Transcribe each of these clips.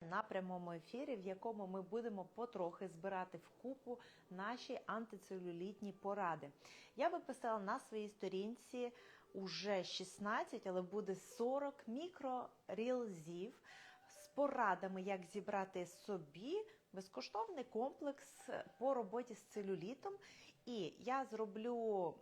на прямому ефірі, в якому ми будемо потрохи збирати вкупу наші антицелюлітні поради. Я виписала на своїй сторінці уже 16, але буде 40 мікрорілзів з порадами, як зібрати собі безкоштовний комплекс по роботі з целюлітом. І я зроблю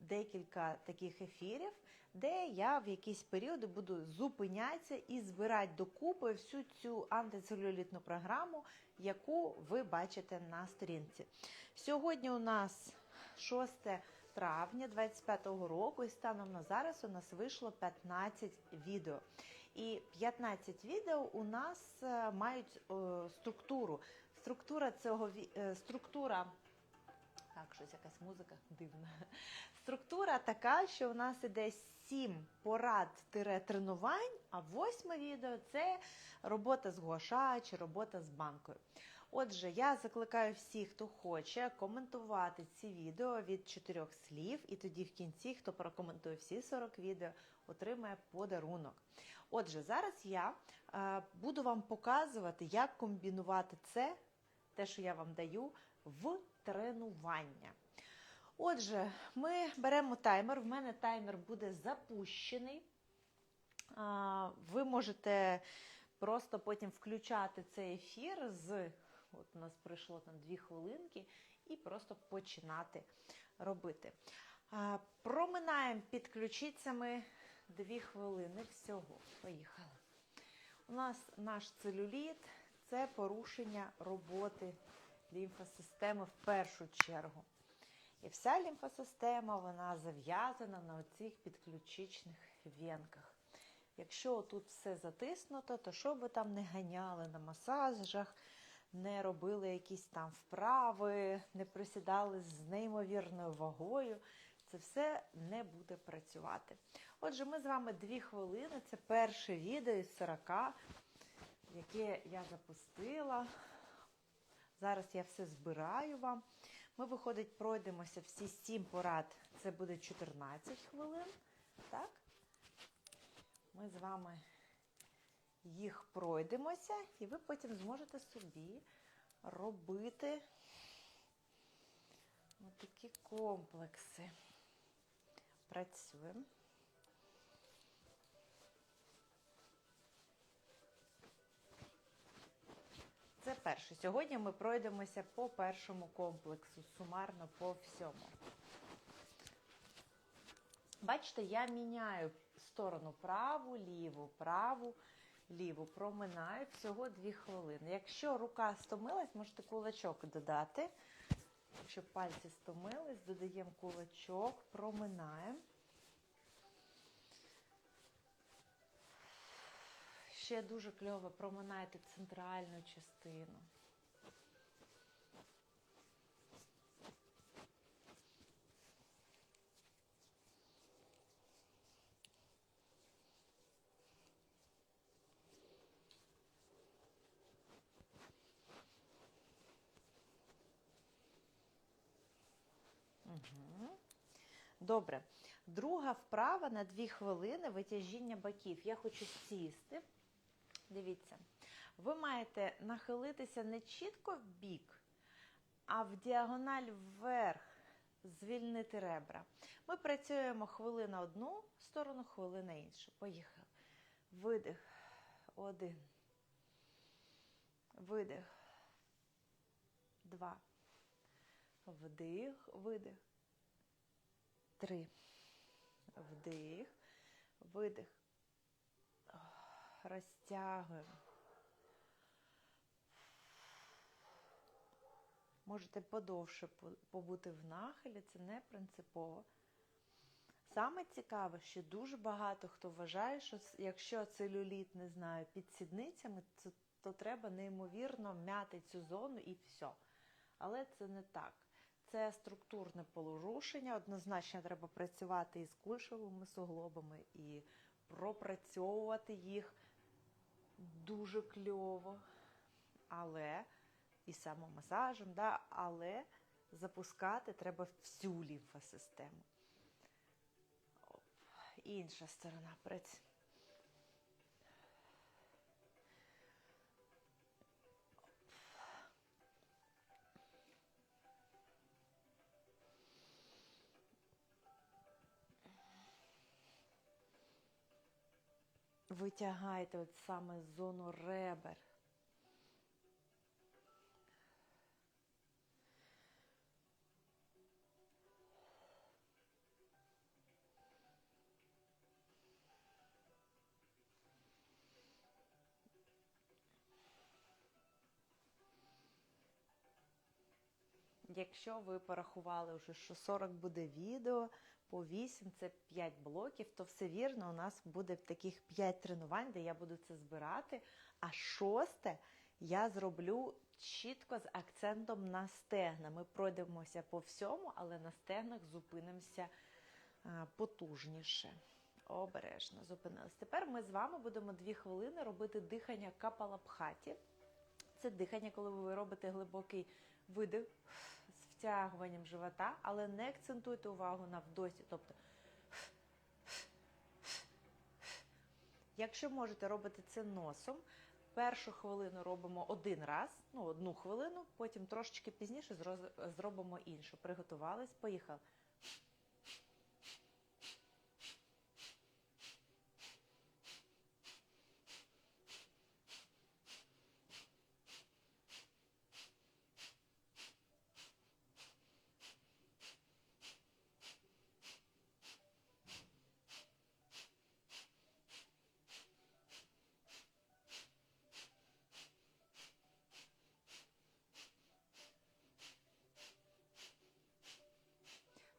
декілька таких ефірів, де я в якісь періоди буду зупинятися і збирати докупи всю цю антицелюлітну програму, яку ви бачите на сторінці. Сьогодні у нас 6 травня 25-го року, і станом на зараз у нас вийшло 15 відео. І 15 відео у нас е, мають е, структуру. Структура цього е, структура. Так, щось якась музика дивна. Структура така, що у нас іде 7 порад-тренувань, а восьме відео це робота з гуаша чи робота з банкою. Отже, я закликаю всіх, хто хоче коментувати ці відео від чотирьох слів, і тоді в кінці, хто прокоментує всі 40 відео, отримає подарунок. Отже, зараз я е, буду вам показувати, як комбінувати це, те, що я вам даю, в тренування. Отже, ми беремо таймер. В мене таймер буде запущений. Ви можете просто потім включати цей ефір з. От у нас пройшло там 2 хвилинки, і просто починати робити. Проминаємо під ключицями 2 хвилини всього. Поїхали. У нас наш целюліт це порушення роботи лімфосистеми в першу чергу. І вся лімфосистема вона зав'язана на оцих підключичних венках. Якщо тут все затиснуто, то що би там не ганяли на масажах, не робили якісь там вправи, не присідали з неймовірною вагою, це все не буде працювати. Отже, ми з вами дві хвилини. Це перше відео із 40, яке я запустила. Зараз я все збираю вам. Ми, виходить, пройдемося всі 7 порад. Це буде 14 хвилин. Так? Ми з вами їх пройдемося, і ви потім зможете собі робити отакі комплекси. Працюємо. Це перше. Сьогодні ми пройдемося по першому комплексу, сумарно по всьому. Бачите, я міняю сторону праву, ліву, праву, ліву, проминаю всього 2 хвилини. Якщо рука стомилась, можете кулачок додати. Якщо пальці стомились, додаємо кулачок, проминаємо. Ще дуже кльово проминайте центральну частину. Добре. Друга вправа на 2 хвилини витяжіння боків. Я хочу сісти. Дивіться, ви маєте нахилитися не чітко в бік, а в діагональ вверх, звільнити ребра. Ми працюємо хвилина одну сторону, хвилина іншу. Поїхали. Видих. Один. Видих. Два. Вдих, видих. Три. Вдих, видих. Розтягуємо. Можете подовше побути в нахилі, це не принципово. Саме цікаве, що дуже багато хто вважає, що якщо целюліт, не знаю, під сідницями, то, то треба неймовірно м'яти цю зону і все. Але це не так. Це структурне порушення. Однозначно треба працювати із кульшовими суглобами і пропрацьовувати їх дуже кльово, але і самомасажем, да, але запускати треба всю лімфосистему. Інша сторона працює. Витягайте от саме зону ребер. Якщо ви порахували вже, що 40 буде відео, по 8 це 5 блоків, то все вірно, у нас буде таких 5 тренувань, де я буду це збирати. А шосте я зроблю чітко з акцентом на стегна. Ми пройдемося по всьому, але на стегнах зупинимося потужніше. Обережно зупинились. Тепер ми з вами будемо 2 хвилини робити дихання капалабхаті. Це дихання, коли ви робите глибокий видих втягуванням живота, але не акцентуйте увагу на вдосі. Тобто, якщо можете робити це носом, першу хвилину робимо один раз, ну одну хвилину, потім трошечки пізніше зробимо іншу. Приготувались, поїхали.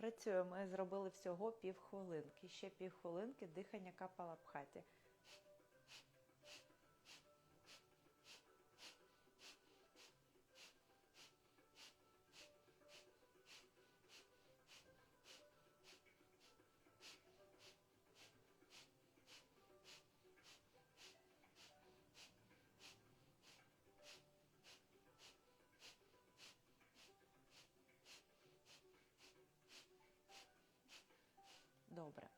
Працюємо. Зробили всього півхвилинки. Ще півхвилинки дихання капалабхаті. Добре.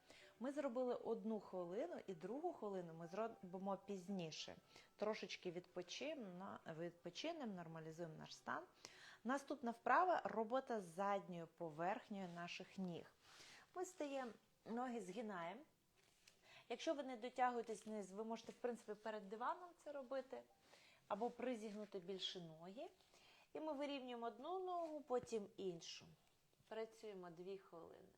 Ми зробили одну хвилину і другу хвилину ми зробимо пізніше. Трошечки відпочинемо, відпочинемо, нормалізуємо наш стан. Наступна вправа робота з задньою поверхнею наших ніг. Ми стаємо, ноги згинаємо. Якщо ви не дотягуєтесь вниз, ви можете, в принципі, перед диваном це робити, або призігнути більше ноги. І ми вирівнюємо одну ногу, потім іншу. Працюємо дві хвилини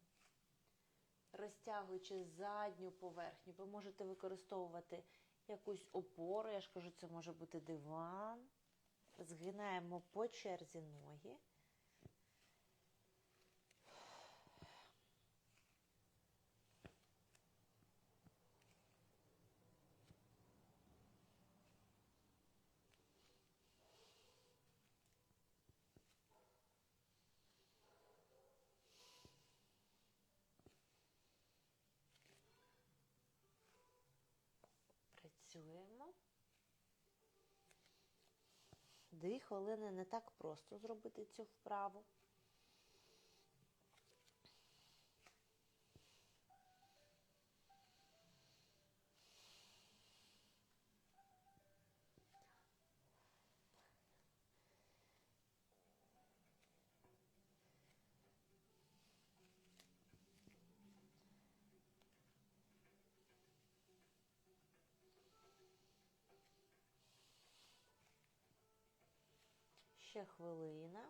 розтягуючи задню поверхню, ви можете використовувати якусь опору, я ж кажу, це може бути диван. Згинаємо по черзі ноги. Працюємо. Дві хвилини не так просто зробити цю вправу. Ще хвилина.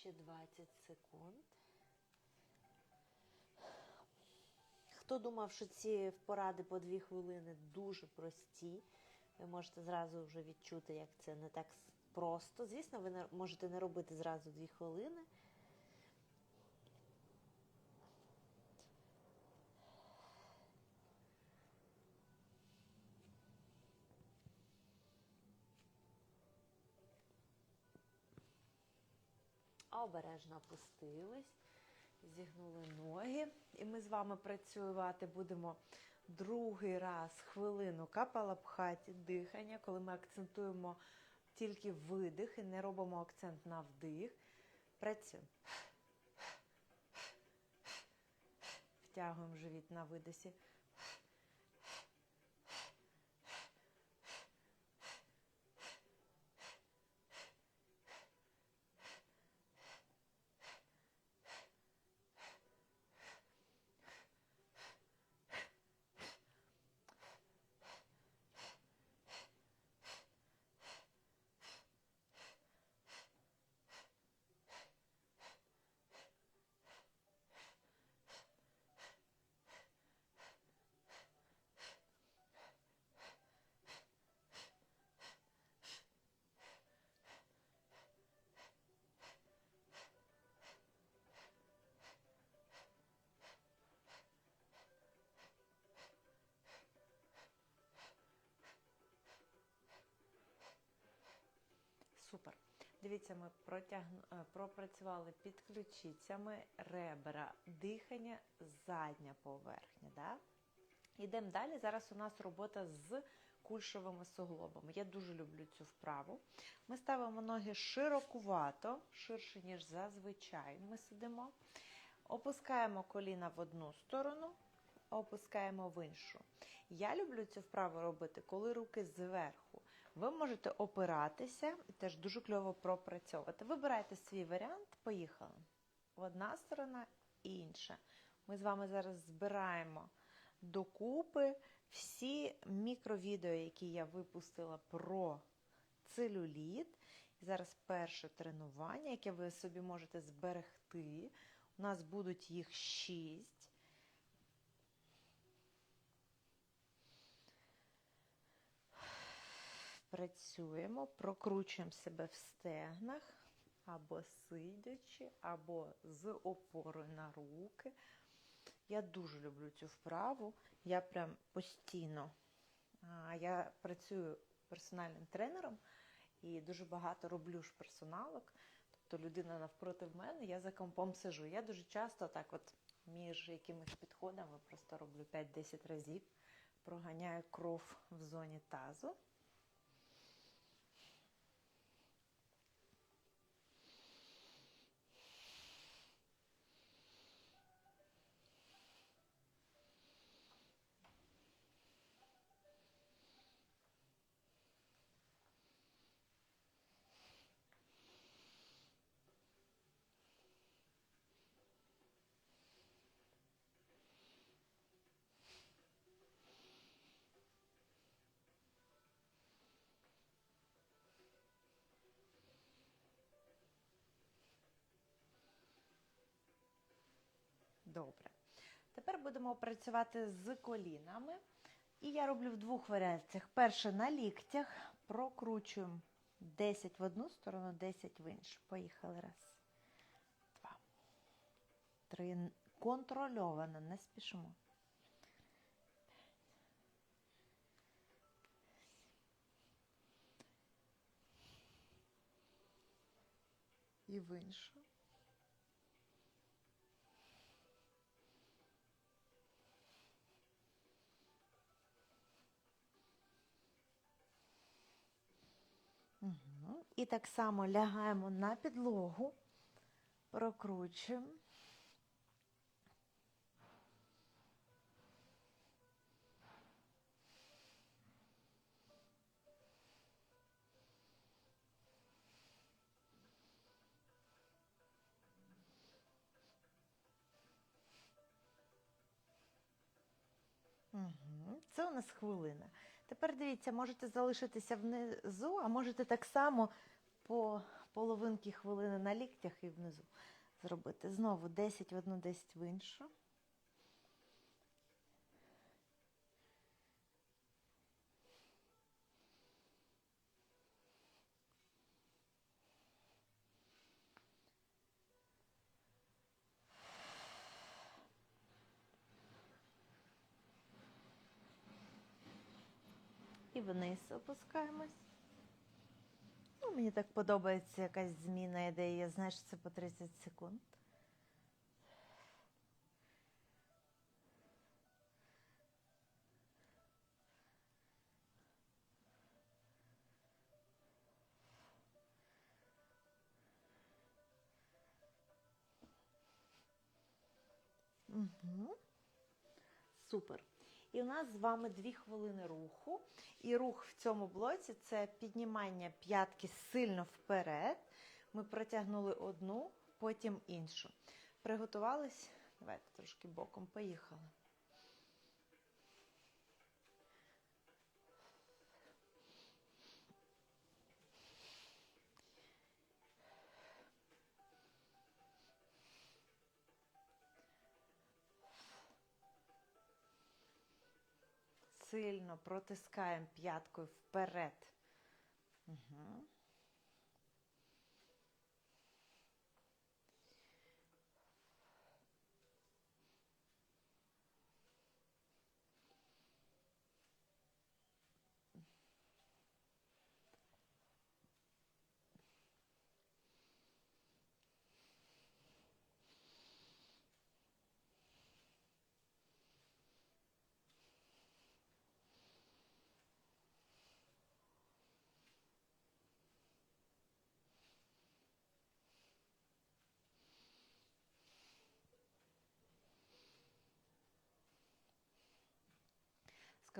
Ще 20 секунд. Хто думав, що ці поради по 2 хвилини дуже прості, ви можете зразу вже відчути, як це не так просто. Звісно, ви не- можете не робити зразу 2 хвилини. Обережно опустились, зігнули ноги. І ми з вами працювати будемо Другий раз хвилину капалабхаті, дихання, коли ми акцентуємо тільки видих і не робимо акцент на вдих. Працюємо. Втягуємо живіт на видосі. Супер. Дивіться, ми протягну, е, пропрацювали під ключицями ребра, дихання, задня поверхня. Да? Йдемо далі. Зараз у нас робота з кульшовими суглобами. Я дуже люблю цю вправу. Ми ставимо ноги широкувато, ширше, ніж зазвичай ми сидимо. Опускаємо коліна в одну сторону, опускаємо в іншу. Я люблю цю вправу робити, коли руки зверху. Ви можете опиратися і теж дуже кльово пропрацьовувати. Вибирайте свій варіант, поїхали. Одна сторона інша. Ми з вами зараз збираємо докупи всі мікровідео, які я випустила про целюліт. І зараз перше тренування, яке ви собі можете зберегти. У нас будуть їх шість. Працюємо, прокручуємо себе в стегнах, або сидячи, або з опорою на руки. Я дуже люблю цю вправу. Я прям постійно я працюю персональним тренером і дуже багато роблю ж персоналок. Тобто людина навпроти в мене, я за компом сижу. Я дуже часто так от між якимись підходами просто роблю 5-10 разів, проганяю кров в зоні тазу. Добре. Тепер будемо працювати з колінами. І я роблю в двох варіантах. Перше на ліктях прокручуємо 10 в одну сторону, 10 в іншу. Поїхали. Раз, два, три. Контрольовано, не спішимо. І в іншу. І так само лягаємо на підлогу, прокручуємо. Це у нас хвилина. Тепер дивіться, можете залишитися внизу, а можете так само по половинки хвилини на ліктях і внизу зробити. Знову 10 в одну, 10 в іншу. спускаємось. Ну, Мені так подобається якась зміна ідеї. Я знаю, що це по 30 секунд. Угу. Супер. І у нас з вами дві хвилини руху. І рух в цьому блоці це піднімання п'ятки сильно вперед. Ми протягнули одну, потім іншу. Приготувались? Давайте трошки боком поїхали. Сильно протискаємо п'яткою вперед. Угу.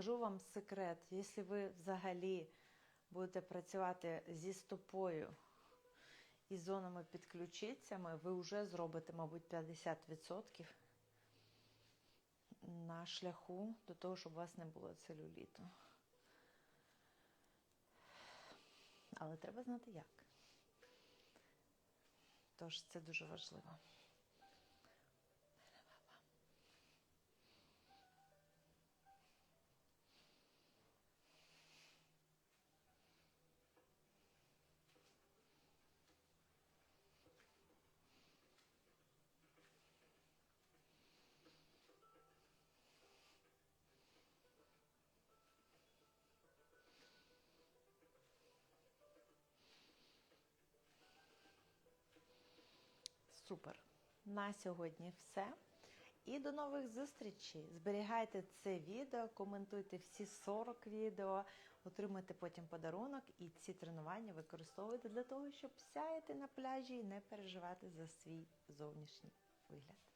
Скажу вам секрет, якщо ви взагалі будете працювати зі стопою і зонами під ключицями, ви вже зробите, мабуть, 50% на шляху до того, щоб у вас не було целюліту. Але треба знати як. Тож це дуже важливо. Супер. На сьогодні все. І до нових зустрічей. Зберігайте це відео, коментуйте всі 40 відео, отримайте потім подарунок і ці тренування використовуйте для того, щоб сяяти на пляжі і не переживати за свій зовнішній вигляд.